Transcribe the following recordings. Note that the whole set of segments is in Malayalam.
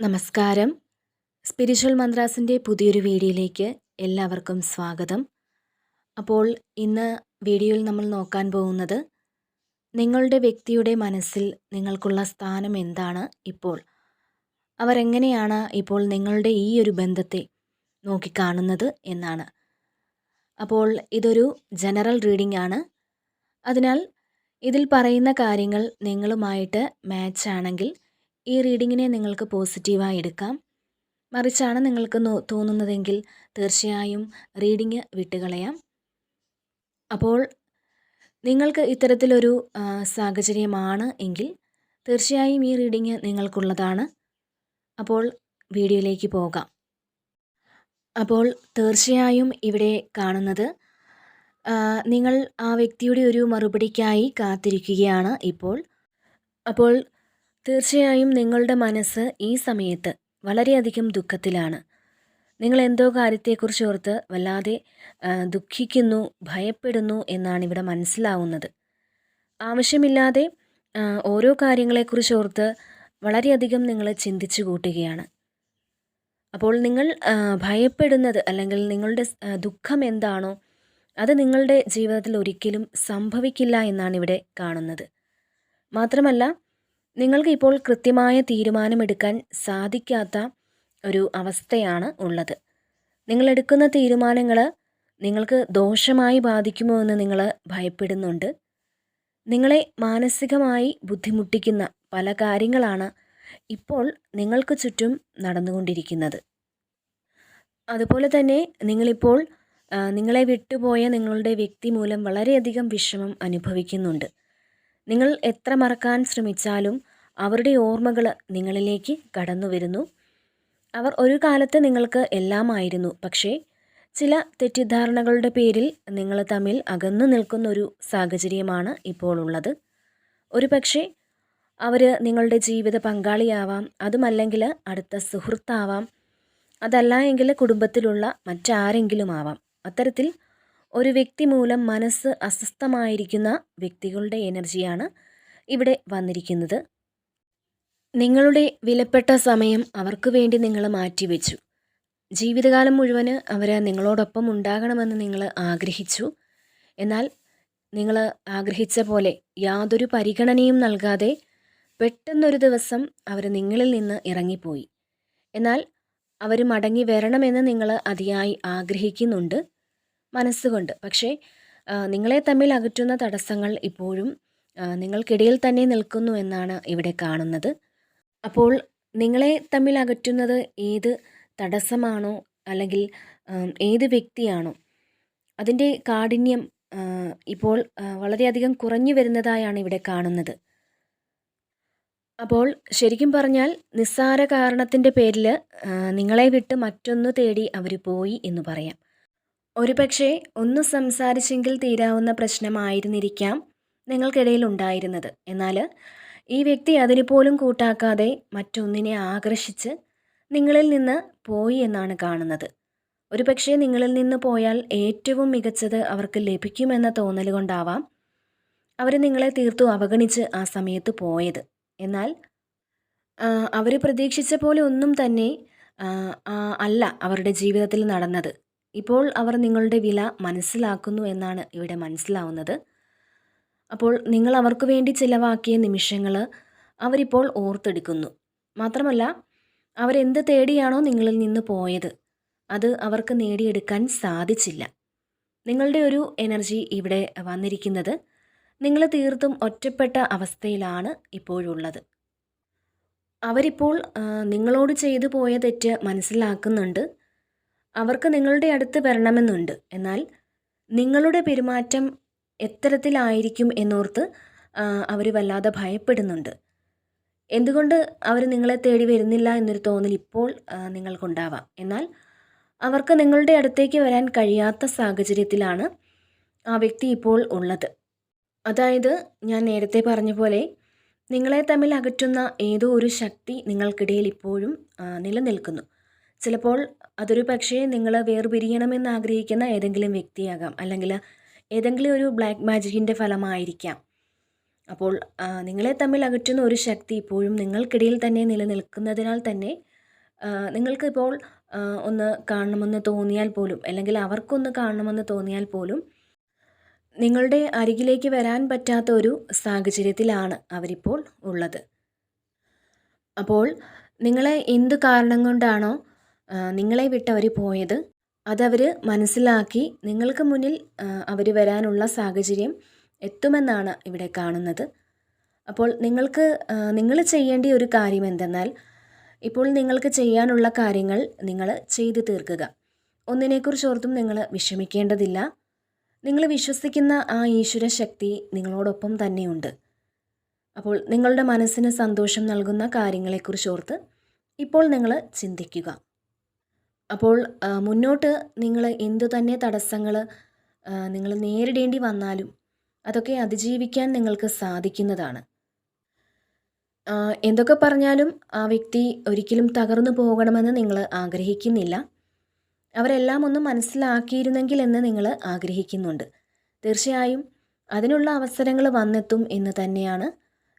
നമസ്കാരം. സ്പിരിച്വൽ മന്ത്രാസിന്റെ പുതിയൊരു വീഡിയോയിലേക്ക് എല്ലാവർക്കും സ്വാഗതം. അപ്പോൾ ഇന്ന് വീഡിയോയിൽ നമ്മൾ നോക്കാൻ പോകുന്നത് നിങ്ങളുടെ വ്യക്തിയുടെ മനസ്സിൽ നിങ്ങൾക്കുള്ള സ്ഥാനം എന്താണ് ഇപ്പോൾ? അവർ എങ്ങനെയാണ് ഇപ്പോൾ നിങ്ങളുടെ ഈ ഒരു ബന്ധത്തെ നോക്കിക്കാണുന്നത് എന്നാണ്. അപ്പോൾ ഇതൊരു ജനറൽ റീഡിംഗ് ആണ്. അതിനാൽ ഇതിൽ പറയുന്ന കാര്യങ്ങൾ നിങ്ങളുമായിട്ട് മാച്ച് ആണെങ്കിൽ ഈ റീഡിങ്ങിനെ നിങ്ങൾക്ക് പോസിറ്റീവായി എടുക്കാം. മറിച്ചാണ് നിങ്ങൾക്ക് തോന്നുന്നതെങ്കിൽ തീർച്ചയായും റീഡിങ് വിട്ടുകളയാം. അപ്പോൾ നിങ്ങൾക്ക് ഇത്തരത്തിലൊരു സാഹചര്യമാണ് എങ്കിൽ തീർച്ചയായും ഈ റീഡിങ് നിങ്ങൾക്കുള്ളതാണ്. അപ്പോൾ വീഡിയോയിലേക്ക് പോകാം. അപ്പോൾ തീർച്ചയായും ഇവിടെ കാണുന്നത് നിങ്ങൾ ആ വ്യക്തിയുടെ ഒരു മറുപടിക്കായി കാത്തിരിക്കുകയാണ് ഇപ്പോൾ. അപ്പോൾ തീർച്ചയായും നിങ്ങളുടെ മനസ്സ് ഈ സമയത്ത് വളരെയധികം ദുഃഖത്തിലാണ്. നിങ്ങൾ എന്തോ കാര്യത്തെക്കുറിച്ച് ഓർത്ത് വല്ലാതെ ദുഃഖിക്കുന്നു ഭയപ്പെടുന്നു എന്നാണ് ഇവിടെ മനസ്സിലാവുന്നത്. ആവശ്യമില്ലാതെ ഓരോ കാര്യങ്ങളെക്കുറിച്ച് ഓർത്ത് വളരെയധികം നിങ്ങൾ ചിന്തിച്ചു കൂട്ടുകയാണ്. അപ്പോൾ നിങ്ങൾ ഭയപ്പെടുന്നത് അല്ലെങ്കിൽ നിങ്ങളുടെ ദുഃഖം എന്താണോ അത് നിങ്ങളുടെ ജീവിതത്തിൽ ഒരിക്കലും സംഭവിക്കില്ല എന്നാണ് ഇവിടെ കാണുന്നത്. മാത്രമല്ല നിങ്ങൾക്ക് ഇപ്പോൾ കൃത്യമായ തീരുമാനമെടുക്കാൻ സാധിക്കാത്ത ഒരു അവസ്ഥയാണ് ഉള്ളത്. നിങ്ങളെടുക്കുന്ന തീരുമാനങ്ങൾ നിങ്ങൾക്ക് ദോഷമായി ബാധിക്കുമോ എന്ന് നിങ്ങൾ ഭയപ്പെടുന്നുണ്ട്. നിങ്ങളെ മാനസികമായി ബുദ്ധിമുട്ടിക്കുന്ന പല കാര്യങ്ങളാണ് ഇപ്പോൾ നിങ്ങൾക്ക് ചുറ്റും നടന്നുകൊണ്ടിരിക്കുന്നത്. അതുപോലെ തന്നെ നിങ്ങളിപ്പോൾ നിങ്ങളെ വിട്ടുപോയ നിങ്ങളുടെ വ്യക്തി മൂലം വളരെയധികം വിഷമം അനുഭവിക്കുന്നുണ്ട്. നിങ്ങൾ എത്ര മറക്കാൻ ശ്രമിച്ചാലും അവരുടെ ഓർമ്മകൾ നിങ്ങളിലേക്ക് കടന്നു വരുന്നു. അവർ ഒരു കാലത്ത് നിങ്ങൾക്ക് എല്ലാമായിരുന്നു. പക്ഷേ ചില തെറ്റിദ്ധാരണകളുടെ പേരിൽ നിങ്ങൾ തമ്മിൽ അകന്നു നിൽക്കുന്നൊരു സാഹചര്യമാണ് ഇപ്പോൾ ഉള്ളത്. ഒരു പക്ഷേ അവർ നിങ്ങളുടെ ജീവിത പങ്കാളിയാവാം അതുമല്ലെങ്കിൽ അടുത്ത സുഹൃത്താവാം അതല്ല എങ്കിൽ കുടുംബത്തിലുള്ള മറ്റാരെങ്കിലും ആവാം അത്തരത്തിൽ ഒരു വ്യക്തി മൂലം മനസ്സ് അസ്വസ്ഥമായിരിക്കുന്ന വ്യക്തികളുടെ എനർജിയാണ് ഇവിടെ വന്നിരിക്കുന്നത്. നിങ്ങളുടെ വിലപ്പെട്ട സമയം അവർക്ക് വേണ്ടി നിങ്ങൾ മാറ്റിവെച്ചു. ജീവിതകാലം മുഴുവൻ അവർ നിങ്ങളോടൊപ്പം ഉണ്ടാകണമെന്ന് നിങ്ങൾ ആഗ്രഹിച്ചു. എന്നാൽ നിങ്ങൾ ആഗ്രഹിച്ച പോലെ യാതൊരു പരിഗണനയും നൽകാതെ പെട്ടെന്നൊരു ദിവസം അവർ നിങ്ങളിൽ നിന്ന് ഇറങ്ങിപ്പോയി. എന്നാൽ അവർ മടങ്ങി വരണമെന്ന് നിങ്ങൾ അതിയായി ആഗ്രഹിക്കുന്നുണ്ട് മനസ്സുകൊണ്ട്. പക്ഷേ നിങ്ങളെ തമ്മിൽ അകറ്റുന്ന തടസ്സങ്ങൾ ഇപ്പോഴും നിങ്ങൾക്കിടയിൽ തന്നെ നിൽക്കുന്നു എന്നാണ് ഇവിടെ കാണുന്നത്. അപ്പോൾ നിങ്ങളെ തമ്മിൽ അകറ്റുന്നത് ഏത് തടസ്സമാണോ അല്ലെങ്കിൽ ഏത് വ്യക്തിയാണോ? അതിന്റെ കാഠിന്യം ഇപ്പോൾ വളരെയധികം കുറഞ്ഞു വരുന്നതായാണ് ഇവിടെ കാണുന്നത്. അപ്പോൾ ശരിക്കും പറഞ്ഞാൽ നിസ്സാര കാരണത്തിന്റെ പേരിൽ നിങ്ങളെ വിട്ട് മറ്റൊന്ന് തേടി അവർ പോയി എന്ന് പറയാം. ഒരുപക്ഷെ ഒന്ന് സംസാരിച്ചെങ്കിൽ തീരാവുന്ന പ്രശ്നമായിരുന്നിരിക്കാം നിങ്ങൾക്കിടയിൽ ഉണ്ടായിരുന്നത്. എന്നാൽ ഈ വ്യക്തി അതിന് പോലും കൂട്ടാക്കാതെ മറ്റൊന്നിനെ ആകർഷിച്ച് നിങ്ങളിൽ നിന്ന് പോയി എന്നാണ് കാണുന്നത്. ഒരുപക്ഷെ നിങ്ങളിൽ നിന്ന് പോയാൽ ഏറ്റവും മികച്ചത് അവർക്ക് ലഭിക്കുമെന്ന തോന്നൽ കൊണ്ടാവാം അവർ നിങ്ങളെ തീർത്തു അവഗണിച്ച് ആ സമയത്ത് പോയത്. എന്നാൽ അവർ പ്രതീക്ഷിച്ച പോലെ ഒന്നും തന്നെ അല്ല അവരുടെ ജീവിതത്തിൽ നടന്നത്. ഇപ്പോൾ അവർ നിങ്ങളുടെ വില മനസ്സിലാക്കുന്നു എന്നാണ് ഇവിടെ മനസ്സിലാവുന്നത്. അപ്പോൾ നിങ്ങൾ അവർക്ക് വേണ്ടി ചിലവാക്കിയ നിമിഷങ്ങൾ അവരിപ്പോൾ ഓർത്തെടുക്കുന്നു. മാത്രമല്ല അവരെന്ത് തേടിയാണോ നിങ്ങളിൽ നിന്ന് പോയത് അത് അവർക്ക് നേടിയെടുക്കാൻ സാധിച്ചില്ല. നിങ്ങളുടെ ഒരു എനർജി ഇവിടെ വന്നിരിക്കുന്നത് നിങ്ങൾ തീർത്തും ഒറ്റപ്പെട്ട അവസ്ഥയിലാണ് ഇപ്പോഴുള്ളത്. അവരിപ്പോൾ നിങ്ങളോട് ചെയ്തു പോയ തെറ്റ് മനസ്സിലാക്കുന്നുണ്ട്. അവർക്ക് നിങ്ങളുടെ അടുത്ത് വരണമെന്നുണ്ട്. എന്നാൽ നിങ്ങളുടെ പെരുമാറ്റം എത്തരത്തിലായിരിക്കും എന്നോർത്ത് അവർ വല്ലാതെ ഭയപ്പെടുന്നുണ്ട്. എന്തുകൊണ്ട് അവർ നിങ്ങളെ തേടി വരുന്നില്ല എന്നൊരു തോന്നൽ ഇപ്പോൾ നിങ്ങൾക്കുണ്ടാവാം. എന്നാൽ അവർക്ക് നിങ്ങളുടെ അടുത്തേക്ക് വരാൻ കഴിയാത്ത സാഹചര്യത്തിലാണ് ആ വ്യക്തി ഇപ്പോൾ ഉള്ളത്. അതായത് ഞാൻ നേരത്തെ പറഞ്ഞ പോലെ നിങ്ങളെ തമ്മിൽ അകറ്റുന്ന ഏതോ ഒരു ശക്തി നിങ്ങൾക്കിടയിൽ ഇപ്പോഴും നിലനിൽക്കുന്നു. ചിലപ്പോൾ അതൊരു പക്ഷേ നിങ്ങൾ വേർപിരിയണമെന്ന് ആഗ്രഹിക്കുന്ന ഏതെങ്കിലും വ്യക്തിയാകാം. അല്ലെങ്കിൽ ഏതെങ്കിലും ഒരു ബ്ലാക്ക് മാജിക്കിന്റെ ഫലമായിരിക്കാം. അപ്പോൾ നിങ്ങളെ തമ്മിൽ അകറ്റുന്ന ഒരു ശക്തി ഇപ്പോഴും നിങ്ങൾക്കിടയിൽ തന്നെ നിലനിൽക്കുന്നതിനാൽ തന്നെ നിങ്ങൾക്കിപ്പോൾ ഒന്ന് കാണണമെന്ന് തോന്നിയാൽ പോലും അല്ലെങ്കിൽ അവർക്കൊന്ന് കാണണമെന്ന് തോന്നിയാൽ പോലും നിങ്ങളുടെ അരികിലേക്ക് വരാൻ പറ്റാത്ത ഒരു സാഹചര്യത്തിലാണ് അവരിപ്പോൾ ഉള്ളത്. അപ്പോൾ നിങ്ങളെ എന്ത് കാരണം കൊണ്ടാണോ നിങ്ങളെ വിട്ടവർ പോയത്? അതവർ മനസ്സിലാക്കി നിങ്ങൾക്ക് മുന്നിൽ അവർ വരാനുള്ള സാഹചര്യം എത്തുമെന്നാണ് ഇവിടെ കാണുന്നത്. അപ്പോൾ നിങ്ങൾക്ക് നിങ്ങൾ ചെയ്യേണ്ട ഒരു കാര്യം എന്തെന്നാൽ ഇപ്പോൾ നിങ്ങൾക്ക് ചെയ്യാനുള്ള കാര്യങ്ങൾ നിങ്ങൾ ചെയ്തു തീർക്കുക. ഒന്നിനെക്കുറിച്ച് ഓർത്തും നിങ്ങൾ വിഷമിക്കേണ്ടതില്ല. നിങ്ങൾ വിശ്വസിക്കുന്ന ആ ഈശ്വര ശക്തി നിങ്ങളോടൊപ്പം തന്നെയുണ്ട്. അപ്പോൾ നിങ്ങളുടെ മനസ്സിന് സന്തോഷം നൽകുന്ന കാര്യങ്ങളെക്കുറിച്ച് ഓർത്ത് ഇപ്പോൾ നിങ്ങൾ ചിന്തിക്കുക. അപ്പോൾ മുന്നോട്ട് നിങ്ങൾ എന്തു തന്നെ തടസ്സങ്ങൾ നിങ്ങൾ നേരിടേണ്ടി വന്നാലും അതൊക്കെ അതിജീവിക്കാൻ നിങ്ങൾക്ക് സാധിക്കുന്നതാണ്. എന്തൊക്കെ പറഞ്ഞാലും ആ വ്യക്തി ഒരിക്കലും തകർന്നു പോകണമെന്ന് നിങ്ങൾ ആഗ്രഹിക്കുന്നില്ല. അവരെല്ലാം ഒന്ന് മനസ്സിലാക്കിയിരുന്നെങ്കിൽ എന്ന് നിങ്ങൾ ആഗ്രഹിക്കുന്നുണ്ട്. തീർച്ചയായും അതിനുള്ള അവസരങ്ങൾ വന്നെത്തും എന്ന് തന്നെയാണ്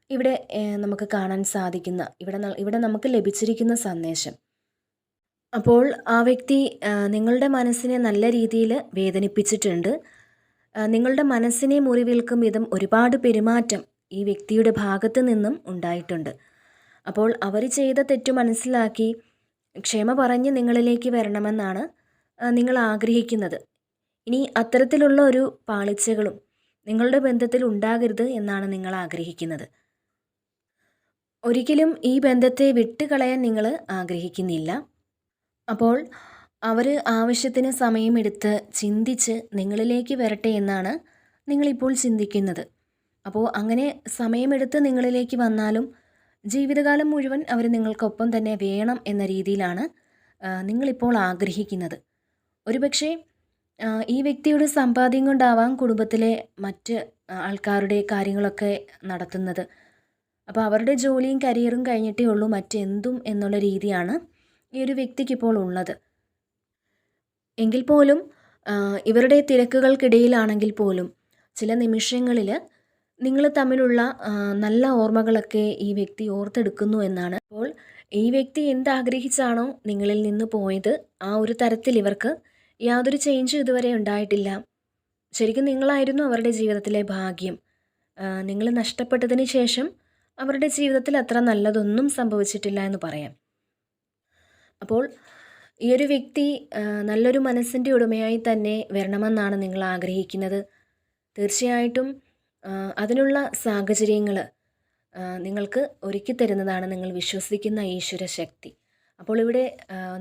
ഇവിടെ നമുക്ക് കാണാൻ സാധിക്കുന്ന ഇവിടെ ഇവിടെ നമുക്ക് ലഭിച്ചിരിക്കുന്ന സന്ദേശം. അപ്പോൾ ആ വ്യക്തി നിങ്ങളുടെ മനസ്സിനെ നല്ല രീതിയിൽ വേദനിപ്പിച്ചിട്ടുണ്ട്. നിങ്ങളുടെ മനസ്സിനെ മുറിവേൽക്കും വിധം ഒരുപാട് പെരുമാറ്റം ഈ വ്യക്തിയുടെ ഭാഗത്ത് നിന്നും ഉണ്ടായിട്ടുണ്ട്. അപ്പോൾ അവർ ചെയ്ത തെറ്റു മനസ്സിലാക്കി ക്ഷമ പറഞ്ഞ് നിങ്ങളിലേക്ക് വരണമെന്നാണ് നിങ്ങൾ ആഗ്രഹിക്കുന്നത്. ഇനി അത്തരത്തിലുള്ള ഒരു പാളിച്ചകളും നിങ്ങളുടെ ബന്ധത്തിൽ ഉണ്ടാകരുത് എന്നാണ് നിങ്ങൾ ആഗ്രഹിക്കുന്നത്. ഒരിക്കലും ഈ ബന്ധത്തെ വിട്ടുകളയാൻ നിങ്ങൾ ആഗ്രഹിക്കുന്നില്ല. അപ്പോൾ അവർ ആവശ്യത്തിന് സമയമെടുത്ത് ചിന്തിച്ച് നിങ്ങളിലേക്ക് വരട്ടെ എന്നാണ് നിങ്ങളിപ്പോൾ ചിന്തിക്കുന്നത്. അപ്പോൾ അങ്ങനെ സമയമെടുത്ത് നിങ്ങളിലേക്ക് വന്നാലും ജീവിതകാലം മുഴുവൻ അവർ നിങ്ങൾക്കൊപ്പം തന്നെ വേണം എന്ന രീതിയിലാണ് നിങ്ങളിപ്പോൾ ആഗ്രഹിക്കുന്നത്. ഒരുപക്ഷെ ഈ വ്യക്തിയുടെ സമ്പാദ്യം കൊണ്ടാവാം കുടുംബത്തിലെ മറ്റ് ആൾക്കാരുടെ കാര്യങ്ങളൊക്കെ നടത്തുന്നത്. അപ്പോൾ അവരുടെ ജോലിയും കരിയറും കഴിഞ്ഞിട്ടേ ഉള്ളൂ മറ്റെന്തും എന്നുള്ള രീതിയാണ് ഈ ഒരു വ്യക്തിക്ക് ഇപ്പോൾ ഉള്ളത്. എങ്കിൽ പോലും ഇവരുടെ തിരക്കുകൾക്കിടയിലാണെങ്കിൽ പോലും ചില നിമിഷങ്ങളിൽ നിങ്ങൾ തമ്മിലുള്ള നല്ല ഓർമ്മകളൊക്കെ ഈ വ്യക്തി ഓർത്തെടുക്കുന്നു എന്നാണ്. അപ്പോൾ ഈ വ്യക്തി എന്താഗ്രഹിച്ചാണോ നിങ്ങളിൽ നിന്ന് പോയത് ആ ഒരു തരത്തിൽ ഇവർക്ക് യാതൊരു ചേഞ്ചും ഇതുവരെ ഉണ്ടായിട്ടില്ല. ശരിക്കും നിങ്ങളായിരുന്നു അവരുടെ ജീവിതത്തിലെ ഭാഗ്യം. നിങ്ങൾ നഷ്ടപ്പെട്ടതിന് ശേഷം അവരുടെ ജീവിതത്തിൽ അത്ര നല്ലതൊന്നും സംഭവിച്ചിട്ടില്ല എന്ന് പറയാം. അപ്പോൾ ഈ ഒരു വ്യക്തി നല്ലൊരു മനസ്സിന്റെ ഉടമയായി തന്നെ വരണമെന്നാണ് നിങ്ങൾ ആഗ്രഹിക്കുന്നത്. തീർച്ചയായിട്ടും അതിനുള്ള സാഹചര്യങ്ങൾ നിങ്ങൾക്ക് ഒരുക്കി തരുന്നതാണ് നിങ്ങൾ വിശ്വസിക്കുന്ന ഈശ്വര ശക്തി. അപ്പോൾ ഇവിടെ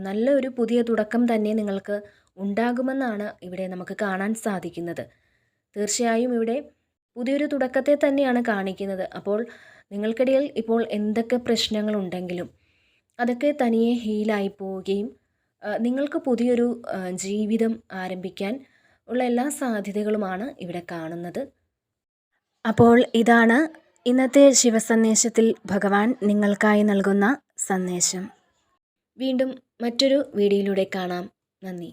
നല്ലൊരു പുതിയ തുടക്കം തന്നെ നിങ്ങൾക്ക് ഉണ്ടാകുമെന്നാണ് ഇവിടെ നമുക്ക് കാണാൻ സാധിക്കുന്നത്. തീർച്ചയായും ഇവിടെ പുതിയൊരു തുടക്കത്തെ തന്നെയാണ് കാണിക്കുന്നത്. അപ്പോൾ നിങ്ങൾക്കിടയിൽ ഇപ്പോൾ എന്തൊക്കെ പ്രശ്നങ്ങളുണ്ടെങ്കിലും അതൊക്കെ തനിയെ ഹീലായി പോവുകയും നിങ്ങൾക്ക് പുതിയൊരു ജീവിതം ആരംഭിക്കാൻ ഉള്ള എല്ലാ സാധ്യതകളുമാണ് ഇവിടെ കാണുന്നത്. അപ്പോൾ ഇതാണ് ഇന്നത്തെ ശിവസന്ദേശത്തിൽ ഭഗവാൻ നിങ്ങൾക്കായി നൽകുന്ന സന്ദേശം. വീണ്ടും മറ്റൊരു വീഡിയോയിലൂടെ കാണാം. നന്ദി.